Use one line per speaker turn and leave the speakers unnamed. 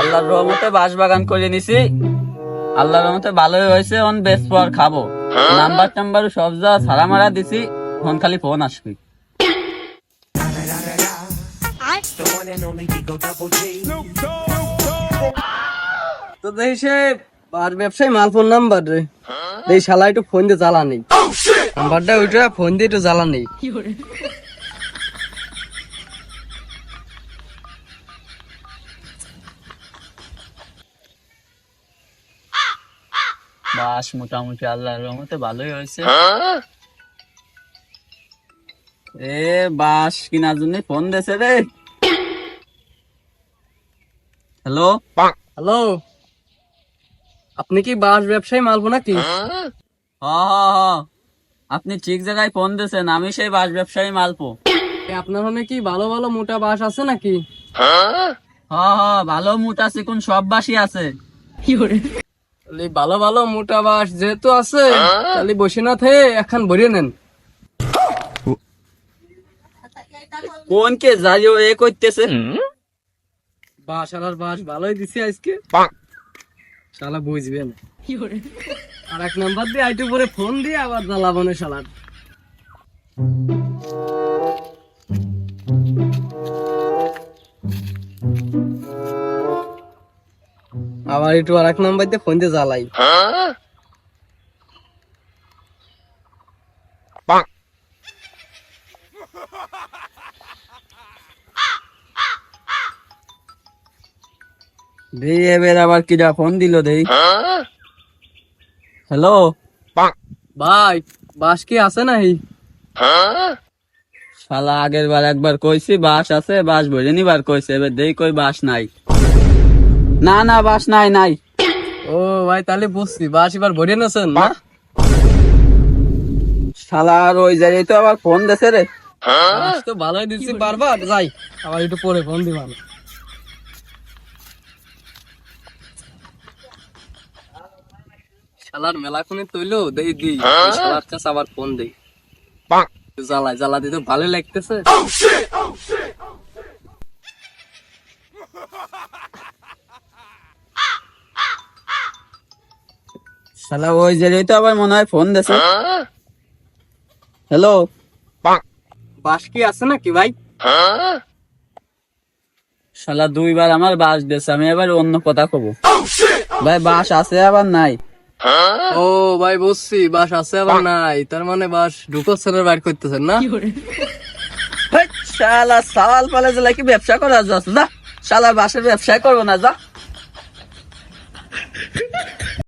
আল্লাহর রহমতে বাঁশ বাগান করে নিছি। আল্লাহর রহমতে ভালোই হয়েছে অন বেশ পর খাব। নাম্বার টাম্বার সব যা সারা মারা দিছি ফোন খালি ফোন আসবি।
তো দেখি সে আর ব্যবসায়ী মালফোন নাম্বার রে। এই শালা একটু ফোন দিয়ে জ্বালা নেই নাম্বারটা ওইটা ফোন দিয়ে একটু জ্বালা নেই
বাস মোটামুটি আল্লাহর রহমতে ভালোই হয়েছে। এ বাস কেনার জন্য ফোন দিয়েছে রে। হ্যালো
হ্যালো আপনি কি বাস ব্যবসায়ী মালবো নাকি?
আপনি ঠিক জায়গায় ফোন দিয়েছেন আমি সেই বাস ব্যবসায়ী মালপো
আপনার ওখানে কি ভালো ভালো মোটা বাস আছে নাকি?
হ হ ভালো মোটা চিকুন সব বাসই আছে।
তাহলে ভালো ভালো মোটা বাস যেহেতু আছে তাহলে বসে না থেকে এখন ভরিয়ে নেন।
কোন কে যাইও এ করতেছে
বাস আলার বাস ভালোই দিছি আজকে। শালা বুঝবেন। আর এক নাম্বার দিয়ে আইটু পরে ফোন দিয়ে আবার জ্বালাবনে শালার। আবার একটু আর এক নাম্বার দিয়ে ফোন দিয়ে জ্বালাই।
দেই, এবার ফোন দিল দেই। হ্যালো?
ভাই, বাস কি আছে নাই
শালা আগের বার একবার কইছি, বাস আছে, বাস ভরে নিবার কইছে, এবার দেই কই বাস নাই। না না বাস নাই নাই।
ও ভাই তাহলে বুঝছি বাস এবার ভরিয়ে নেছেন না?
শালা আর ওই জায়গায় তো আবার ফোন দেছে রে।
বাস তো ভালোই দিচ্ছি বারবার যাই। আবার একটু পরে ফোন দিবান শালার মেলা কোনে তৈলো দেই দি শালার কাছে আবার ফোন দেই। জ্বালাই জ্বালা দিতে ভালো লাগতেছে।
শালা ওই জায়গায় তো আবার মনে হয় ফোন দেছে। হ্যালো
বাস কি আছে নাকি ভাই?
শালা দুইবার আমার বাস দিয়েছে আমি এবার অন্য কথা কব। ভাই বাস আছে আবার নাই।
ও ভাই বুঝছি বাস আছে আবার নাই। তার মানে বাস ঢুকো ছেলের বাইর করতেছেন না?
শালা সাওয়াল পালে জেলা কি ব্যবসা করা যাচ্ছে যা। শালা বাসের ব্যবসা করব না যা।